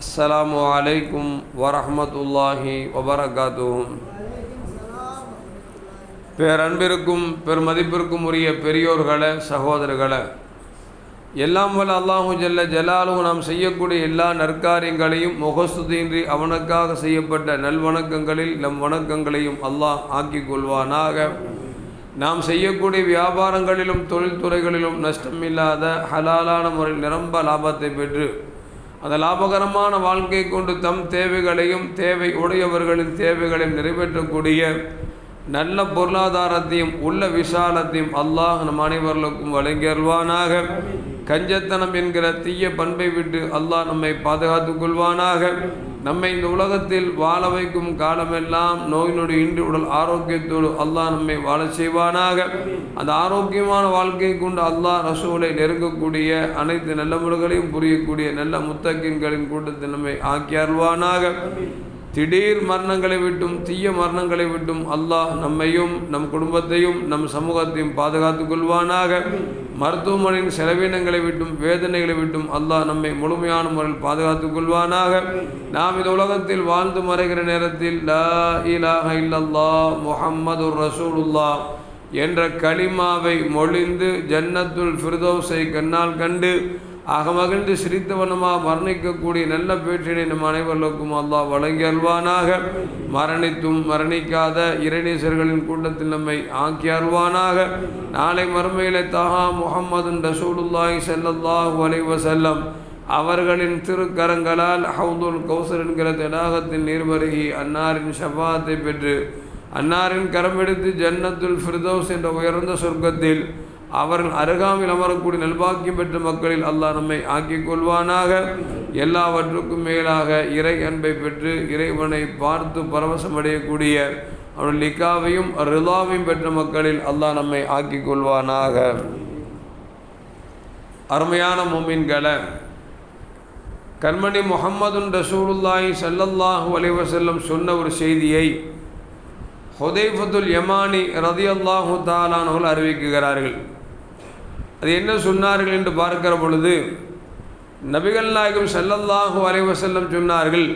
السلام عليكم ورحمة الله وبركاته பேரன்பிற்கும் பெருமதிப்பிற்கும் உரிய பெரியோர்களே சகோதரர்களே எல்லாம் வல்ல அல்லாஹு ஜல்ல ஜலாலும் நாம் செய்யக்கூடிய எல்லா நற்காரியங்களையும் முகஸ்துதியின்றி அவனுக்காக செய்யப்பட்ட நல்வணக்கங்களில் நம் வணக்கங்களையும் அல்லாஹ் ஆக்கிக் கொள்வானாக நாம் செய்யக்கூடிய வியாபாரங்களிலும் தொழில்துறைகளிலும் நஷ்டமில்லாத ஹலாலான முறையில் நிரம்ப லாபத்தை பெற்று அந்த லாபகரமான வாழ்க்கை கொண்டு தம் தேவைகளையும் தேவை உடையவர்களின் தேவைகளையும் நிறைவேற்றக்கூடிய நல்ல பொருளாதாரத்தையும் உள்ள விசாலத்தையும் அல்லாஹ் நம் அனைவர்களுக்கும் வழங்கியல்வானாக கஞ்சத்தனம் என்கிற தீய பண்பை விட்டு அல்லாஹ் நம்மை பாதுகாத்துக் கொள்வானாக. நம்மை இந்த உலகத்தில் வாழ வைக்கும் காலமெல்லாம் நோய் நொடி இன்றி உடல் ஆரோக்கியத்தோடு அல்லாஹ் நம்மை வாழ செய்வானாக. அந்த ஆரோக்கியமான வாழ்க்கை கொண்டு அல்லாஹ் ரசூலை நெருங்கக்கூடிய அனைத்து நல்ல முறைகளையும் புரியக்கூடிய நல்ல முத்தக்கின்களின் கூட்டத்தில் நம்மை ஆக்கி அருள்வானாக. திடீர் மரணங்களை விட்டும் தீய மரணங்களை விட்டும் அல்லாஹ் நம்மையும் நம் குடும்பத்தையும் நம் சமூகத்தையும் பாதுகாத்துக் கொள்வானாக. மருத்துவமனையின் செலவினங்களை விட்டும் வேதனைகளை விட்டும் அல்லாஹ் நம்மை முழுமையான முறையில் பாதுகாத்துக் கொள்வானாக. நாம் இந்த உலகத்தில் வாழ்ந்து மறைகிற நேரத்தில் லா இலாஹ இல்லல்லா முஹம்மது ரசூலுல்லா என்ற களிமாவை மொழிந்து ஜன்னத்துல் ஃபிர்தௌஸை கண்ணால் கண்டு அகமகிழ்ந்து சிரித்தவனமாக மரணிக்கக்கூடிய நல்ல பேற்றினை நம் அனைவர்களுக்கும் அல்லாஹ் வழங்கி அல்வானாக மரணித்தும் மரணிக்காத இறைநேசர்களின் கூட்டத்தில் நம்மை ஆக்கி அல்வானாக நாளை மறுமையிலே தஹா முகமது ரசூலுல்லாஹி செல்லல்லாஹு அலைஹி செல்லம் அவர்களின் திருக்கரங்களால் ஹவுதுல் கௌசர் என்கிற தடாகத்தின் நீர்வருகி அன்னாரின் ஷபாத்தை பெற்று அன்னாரின் கரமெடுத்து ஜன்னத்துல் ஃபிர்தோஸ் என்ற உயர்ந்த சொர்க்கத்தில் அவர்கள் அருகாமையில் அமரக்கூடிய நல்பாக்கியம் பெற்ற மக்களில் அல்லாஹ் நம்மை ஆக்கிக் கொள்வானாக. எல்லாவற்றுக்கும் மேலாக இறை அன்பை பெற்று இறைவனை பார்த்து பரவசம் அடையக்கூடிய அவன் லிக்காவையும் ரிலாவையும் பெற்ற மக்களில் அல்லாஹ் நம்மை ஆக்கிக் கொள்வானாக. அருமையான மொமின்களை கண்மணி முகம்மதுன் ரசூலுல்லாஹி சல்லல்லாஹு அலைவசல்லம் சொன்ன ஒரு செய்தியை ஹுதைஃபத்துல் யமானி ரதியல்லாஹு தாலானவர்கள் அறிவிக்குகிறார்கள் அது என்ன சொன்னார்கள் என்று பார்க்கிற பொழுது நபிகள் நாயகம் செல்லல்லாஹு அலைவசல்லம் சொன்னார்கள்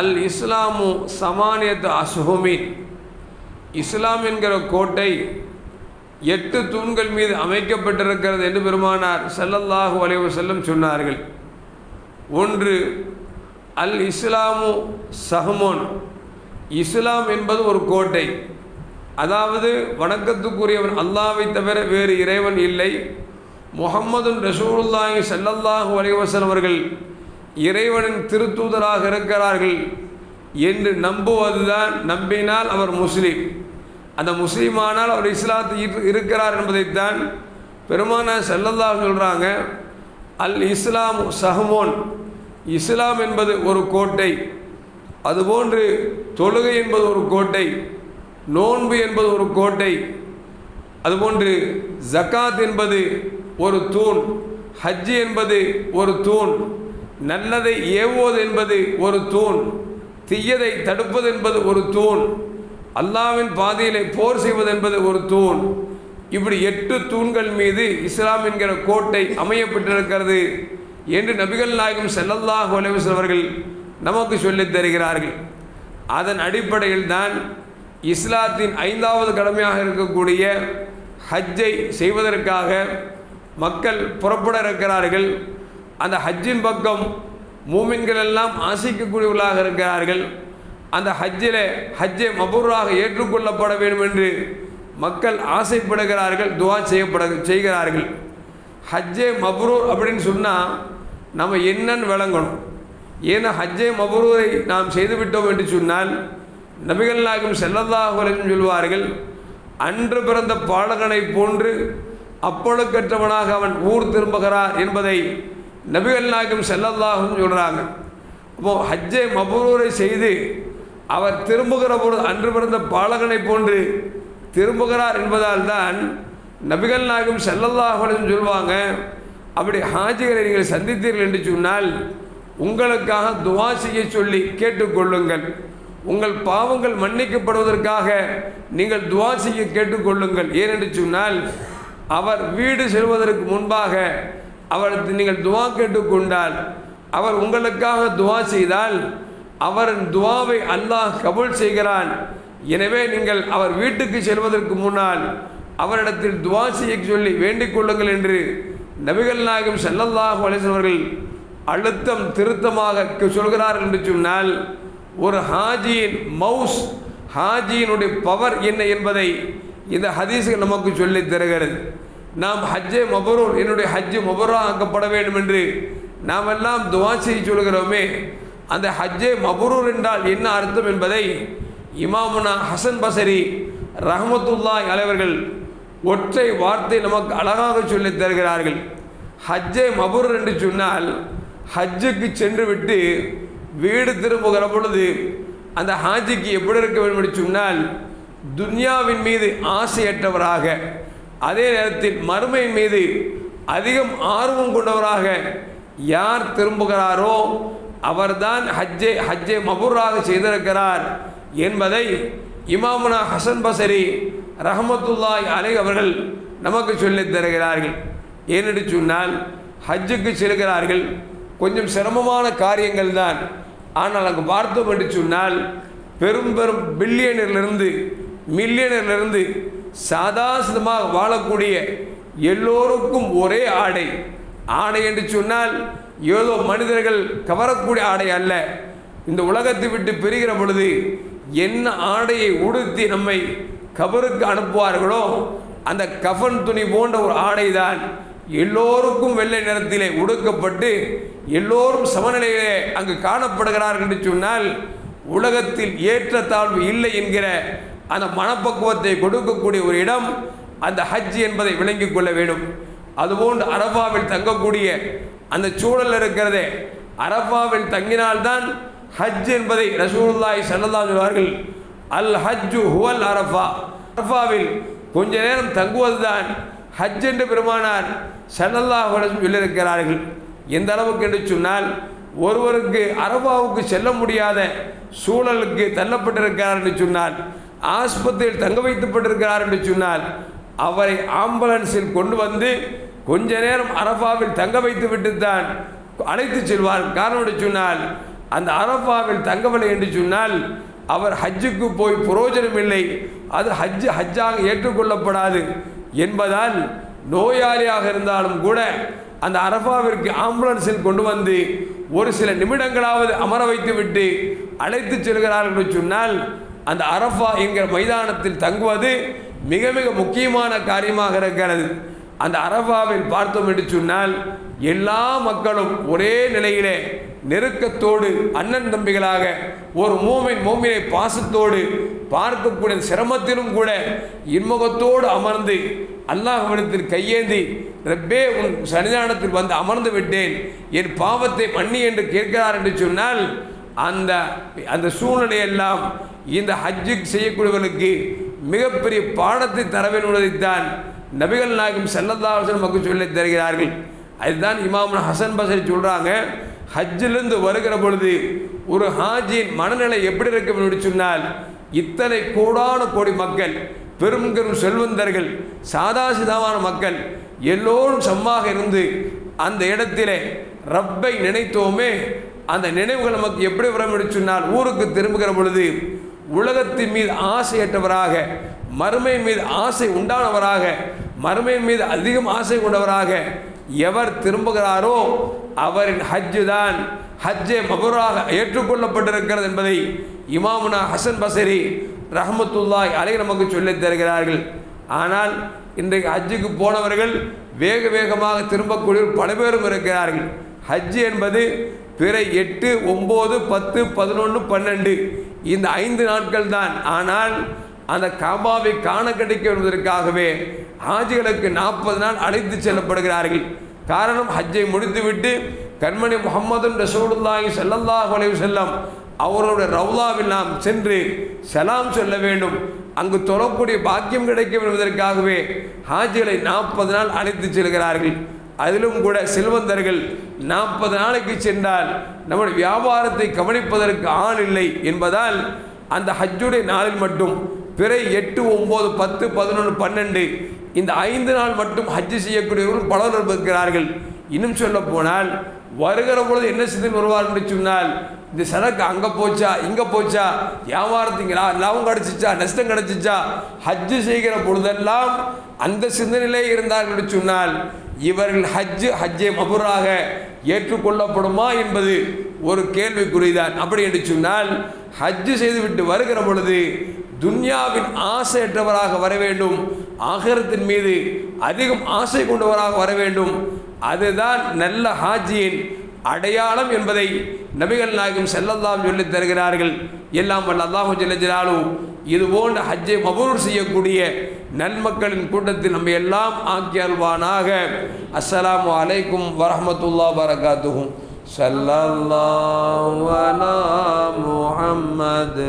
அல் இஸ்லாமு சமானியத்து அசுஹுமின் இஸ்லாம் என்கிற கோட்டை எட்டு தூண்கள் மீது அமைக்கப்பட்டிருக்கிறது என்று பெருமானார் சல்லல்லாஹு அலைவசல்லம் சொன்னார்கள். ஒன்று அல் இஸ்லாமு சஹமோன். இஸ்லாம் என்பது ஒரு கோட்டை. அதாவது வணக்கத்துக்குரியவன் அல்லாவை தவிர வேறு இறைவன் இல்லை. முகம்மது ரசூலுல்லாஹி சல்லல்லாஹு அலைவசன் அவர்கள் இறைவனின் திருத்தூதராக இருக்கிறார்கள் என்று நம்புவதுதான் நம்பினால் அவர் முஸ்லீம். அந்த முஸ்லீமானால் அவர் இஸ்லாத்தில் இருக்கிறார் என்பதைத்தான் பெருமானா செல்லல்லாஹ் சொல்கிறாங்க அல் இஸ்லாம் சஹமோன். இஸ்லாம் என்பது ஒரு கோட்டை. அதுபோன்று தொழுகை என்பது ஒரு கோட்டை நோன்பு என்பது ஒரு கோட்டை அதுபோன்று ஜக்காத் என்பது ஒரு தூண் ஹஜ்ஜு என்பது ஒரு தூண் நல்லதை ஏவுவது என்பது ஒரு தூண் தீயதை தடுப்பது என்பது ஒரு தூண் அல்லாவின் பாதையிலே போர் செய்வது என்பது ஒரு தூண். இப்படி எட்டு தூண்கள் மீது இஸ்லாம் என்கிற கோட்டை அமையப்பட்டிருக்கிறது என்று நபிகள் நாயகம் செல்லல்லாஹ் அலைவசம் அவர்கள் நமக்கு சொல்லித் தருகிறார்கள். அதன் அடிப்படையில் தான் இஸ்லாத்தின் ஐந்தாவது கடமையாக இருக்கக்கூடிய ஹஜ்ஜை செய்வதற்காக மக்கள் புறப்பட இருக்கிறார்கள். அந்த ஹஜ்ஜின் பக்கம் மூமின்கள் எல்லாம் ஆசிக்கக்கூடியவர்களாக இருக்கிறார்கள். அந்த ஹஜ்ஜில் ஹஜ்ஜை மபூராக ஏற்றுக்கொள்ளப்பட வேண்டும் என்று மக்கள் ஆசைப்படுகிறார்கள் துவா செய்யப்பட செய்கிறார்கள். ஹஜ்ஜே மப்ரூர் அப்படின்னு சொன்னால் நம்ம என்னன்னு விளங்கணும். ஏன்னா ஹஜ்ஜே மபரூரை நாம் செய்துவிட்டோம் என்று சொன்னால் நபிகள் நாயகம் செல்லல்லாஹுலையும் சொல்வார்கள் அன்று பிறந்த பாலகனை போன்று அப்பொழுக்கற்றவனாக அவன் ஊர் திரும்புகிறார் என்பதை நபிகள் நாயகம் செல்லல்லாகும் சொல்கிறாங்க அப்போது ஹஜ்ஜே மபரூரை செய்து அவர் திரும்புகிற பொழுது அன்று பிறந்த பாலகனை போன்று திரும்புகிறார் என்பதால் தான் நபிகள் நாயகம் செல்லல்லாஹுலையும் சொல்லுவாங்க அப்படி ஹாஜிகளை நீங்கள் சந்தித்தீர்கள் என்று சொன்னால் உங்களுக்காக துவா செய்ய சொல்லி கேட்டுக்கொள்ளுங்கள். உங்கள் பாவங்கள் மன்னிக்கப்படுவதற்காக நீங்கள் துவா செய்ய கேட்டுக்கொள்ளுங்கள். ஏனென்று சொன்னால் அவர் வீடு செல்வதற்கு முன்பாக அவருக்கு நீங்கள் துவா கேட்டுக்கொண்டால் அவர் உங்களுக்காக துவா செய்தால் அவரின் துவாவை அல்லாஹ் கபுல் செய்கிறான். எனவே நீங்கள் அவர் வீட்டுக்கு செல்வதற்கு முன்னால் அவரிடத்தில் துவா செய்ய சொல்லி வேண்டிக் கொள்ளுங்கள் என்று நபிகள் நாயகம் ஸல்லல்லாஹு அலைஹி அவர்கள் அழுத்தம் திருத்தமாக சொல்கிறார் சொல்கிறார்கள் என்று சொன்னால் ஒரு ஹாஜியின் மவுஸ் ஹாஜியினுடைய பவர் என்ன என்பதை இந்த ஹதீஸ்கள் நமக்கு சொல்லித் தருகிறது. நாம் ஹஜ்ஜே மபரூர் என்னுடைய ஹஜ்ஜு மபரூராக ஆக்கப்பட வேண்டும் என்று நாம் எல்லாம் துவா செய்து சொல்கிறோமே அந்த ஹஜ்ஜே மபரூர் என்றால் என்ன அர்த்தம் என்பதை இமாமுனா ஹசன் பசரி ரஹமத்துல்லாஹி அலைவர்கள் ஒற்றை வார்த்தை நமக்கு அழகாக சொல்லித் தருகிறார்கள். ஹஜ்ஜே மபரூர் என்று சொன்னால் ஹஜ்ஜுக்கு சென்று விட்டு வீடு திரும்புகிற பொழுது அந்த ஹாஜிக்கு எப்படி இருக்க வேண்டும் என்று சொன்னால் துன்யாவின் மீது ஆசையற்றவராக அதே நேரத்தில் மறுமை மீது அதிகம் ஆர்வம் கொண்டவராக யார் திரும்புகிறாரோ அவர்தான் ஹஜ்ஜே ஹஜ்ஜே மபூராக செய்திருக்கிறார் என்பதை இமாமுனா ஹசன் பசரி ரஹமத்துல்லாய் அலை அவர்கள் நமக்கு சொல்லித் தருகிறார்கள். ஏனென்று சொன்னால் ஹஜ்ஜுக்கு செல்கிறார்கள். கொஞ்சம் சிரமமான காரியங்கள் தான். ஆனால் அங்கு பார்த்தோம் என்று சொன்னால் பெரும் பெரும் பில்லியனிலிருந்து மில்லியனிலிருந்து சாதாசிதமாக வாழக்கூடிய எல்லோருக்கும் ஒரே ஆடை. ஆடை என்று சொன்னால் ஏதோ மனிதர்கள் கவரக்கூடிய ஆடை அல்ல. இந்த உலகத்தை விட்டு பிரிகிற பொழுது என்ன ஆடையை உடுத்தி நம்மை கபருக்கு அனுப்புவார்களோ அந்த கஃபன் துணி போன்ற ஒரு ஆடை தான் எல்லோருக்கும் வெள்ளை நிறத்திலே உடுக்கப்பட்டு எல்லோரும் சமநிலையிலே அங்கு காணப்படுகிறார்கள் என்று சொன்னால் உலகத்தில் ஏற்றத்தாழ்வு இல்லை என்கிற அந்த மனப்பக்குவத்தை கொடுக்கக்கூடிய ஒரு இடம் அந்த ஹஜ் என்பதை விளங்கிக் கொள்ள வேண்டும். அதுபோன்று அரபாவில் தங்கக்கூடிய அந்த சூழல் இருக்கிறதே அரபாவில் தங்கினால்தான் ஹஜ் என்பதை ரசூலுல்லாஹி சல்லல்லா சொல்வார்கள் அல் ஹஜ்ஜு ஹுவல் அரஃபா. அரஃபாவில் கொஞ்ச நேரம் தங்குவதுதான் ஹஜ் என்று பெருமானார் ஸல்லல்லாஹு சொல்லியிருக்கிறார்கள். எந்த அளவுக்கு என்று சொன்னால் ஒருவருக்கு அரபாவுக்கு செல்ல முடியாத சூழலுக்கு தள்ளப்பட்டிருக்கிறார் என்று சொன்னால் ஆஸ்பத்திரியில் தங்க வைக்கப்பட்டிருக்கிறார் என்று சொன்னால் அவரை ஆம்புலன்ஸில் கொண்டு வந்து கொஞ்ச நேரம் அரபாவில் தங்க வைத்து விட்டு தான் அழைத்து செல்வார். காரணம் என்று சொன்னால் அந்த அரபாவில் தங்கவில்லை என்று சொன்னால் அவர் ஹஜ்ஜுக்கு போய் புரோஜனம் இல்லை. அது ஹஜ்ஜு ஹஜ்ஜாக ஏற்றுக்கொள்ளப்படாது. என்பதால் நோயாளியாக இருந்தாலும் கூட அந்த அரபாவிற்கு ஆம்புலன்ஸில் கொண்டு வந்து ஒரு சில நிமிடங்களாவது அமர வைத்து விட்டு அழைத்து செல்கிறார்கள் என்று சொன்னால் அந்த அரஃபா என்கிற மைதானத்தில் தங்குவது மிக மிக முக்கியமான காரியமாக இருக்கிறது. அந்த அரபாவில் பார்த்தோம் என்று சொன்னால் எல்லா மக்களும் ஒரே நிலையிலே நெருக்கத்தோடு அண்ணன் தம்பிகளாக ஒரு மூமின் மூமினை பாசத்தோடு பார்க்கக்கூடிய சிரமத்திலும் கூட இன்முகத்தோடு அமர்ந்து அல்லாஹ்விடத்தில் கையேந்தி ரப்பே உன் சன்னிதானத்தில் வந்து அமர்ந்து விட்டேன். என் பாவத்தை மன்னி என்று கேட்கிறார் என்று சொன்னால் அந்த அந்த சூழ்நிலையெல்லாம் இந்த ஹஜ்ஜு செய்யக்கூடியவர்களுக்கு மிகப்பெரிய பாடத்தை தர வேண்டும் என்பதைத்தான் நபிகள் நாயகம் செல்லதாசன் மக்கள் சொல்லி தருகிறார்கள். அதுதான் இமாம் ஹசன் பசரி சொல்கிறாங்க ஹஜ்ஜிலிருந்து வருகிற பொழுது ஒரு ஹாஜியின் மனநிலை எப்படி இருக்கும் என்று சொன்னால் இத்தனை கோடான கோடி மக்கள் பெரும் பெரும் செல்வந்தர்கள் சாதாசிதாவான மக்கள் எல்லோரும் சம்மாக இருந்து அந்த இடத்திலே ரப்பை நினைத்தோமே அந்த நினைவுகள் நமக்கு எப்படி வரும் என்று சொன்னால் ஊருக்கு திரும்புகிற பொழுது உலகத்தின் மீது ஆசையற்றவராக மறுமை மீது ஆசை உண்டானவராக மறுமை மீது அதிகம் ஆசை கொண்டவராக எவர் திரும்புகிறாரோ அவரின் ஹஜ்ஜு தான் ஹஜ்ஜே மபுராக ஏற்றுக்கொள்ளப்பட்டிருக்கிறது என்பதை இமாமுனா ஹசன் பசரி ரஹமத்துல்லாய் அலை நமக்கு சொல்லித் தருகிறார்கள். ஆனால் இன்றைக்கு ஹஜ்ஜுக்கு போனவர்கள் வேக வேகமாக திரும்பக்கூடிய பல பேரும் இருக்கிறார்கள். ஹஜ் என்பது பிற எட்டு ஒம்பது பத்து பதினொன்று பன்னெண்டு இந்த ஐந்து நாட்கள் தான் ஆனால் அந்த காபாவை காண கிடைக்க என்பதற்காகவே ஹாஜிகளுக்கு நாற்பது நாள் அழைத்து செல்லப்படுகிறார்கள். காரணம் ஹஜ்ஜை முடித்துவிட்டு கண்மணி முகமது ரசூலுல்லாஹி செல்லல்லாஹ் அலைஹி செல்லம் அவர்களுடைய ரவுலாவில் நாம் சென்று செலாம் சொல்ல வேண்டும். அங்கு தொழக்கூடிய பாக்கியம் கிடைக்கும் என்பதற்காகவே ஹாஜிகளை நாற்பது நாள் அழைத்து செல்கிறார்கள். அதிலும் கூட செல்வந்தர்கள் நாற்பது நாளைக்கு சென்றால் நம்முடைய வியாபாரத்தை கவனிப்பதற்கு ஆள் இல்லை என்பதால் அந்த ஹஜ்ஜுடைய நாளில் மட்டும் பிறை எட்டு ஒம்பது பத்து பதினொன்று பன்னெண்டு. இந்த ஐந்து நாள் மட்டும் ஹஜ்ஜு செய்யக்கூடியவர்கள் பலர் இருக்கிறார்கள் இன்னும் சொல்ல போனால் வருகிற பொழுது என்ன சிந்தனை வருவார் என்று சொன்னால் இந்த சரக்கு அங்கே போச்சா இங்கே போச்சா வியாபாரத்துக்கு லாபம் கிடச்சிச்சா நஷ்டம் கிடச்சிச்சா? ஹஜ்ஜு செய்கிற பொழுதெல்லாம் அந்த சிந்தனையிலே இருந்தார்கள் என்று சொன்னால் இவர்கள் ஹஜ்ஜு ஹஜ்ஜை மபுராக ஏற்றுக்கொள்ளப்படுமா என்பது ஒரு கேள்விக்குறிதான். அப்படி என்று சொன்னால் ஹஜ்ஜு செய்துவிட்டு வருகிற பொழுது துன்யாவின் ஆசையற்றவராக வர வேண்டும். ஆகரத்தின் மீது அதிகம் ஆசை கொண்டவராக வர வேண்டும். அதுதான் நல்ல ஹாஜியின் அடையாளம் என்பதை நபிகள் நாயகம் செல்லல்லாம் சொல்லித் தருகிறார்கள். எல்லாம் வல்ல அல்லாஹு ஜல்ல இதுபோன்ற இது போன்ற ஹஜ்ஜை மபூர் செய்யக்கூடிய நன்மக்களின் கூட்டத்தில் நம்ம எல்லாம் ஆக்கி வரகாத்துகும் அஸ்ஸலாமு வலா முஹம்மது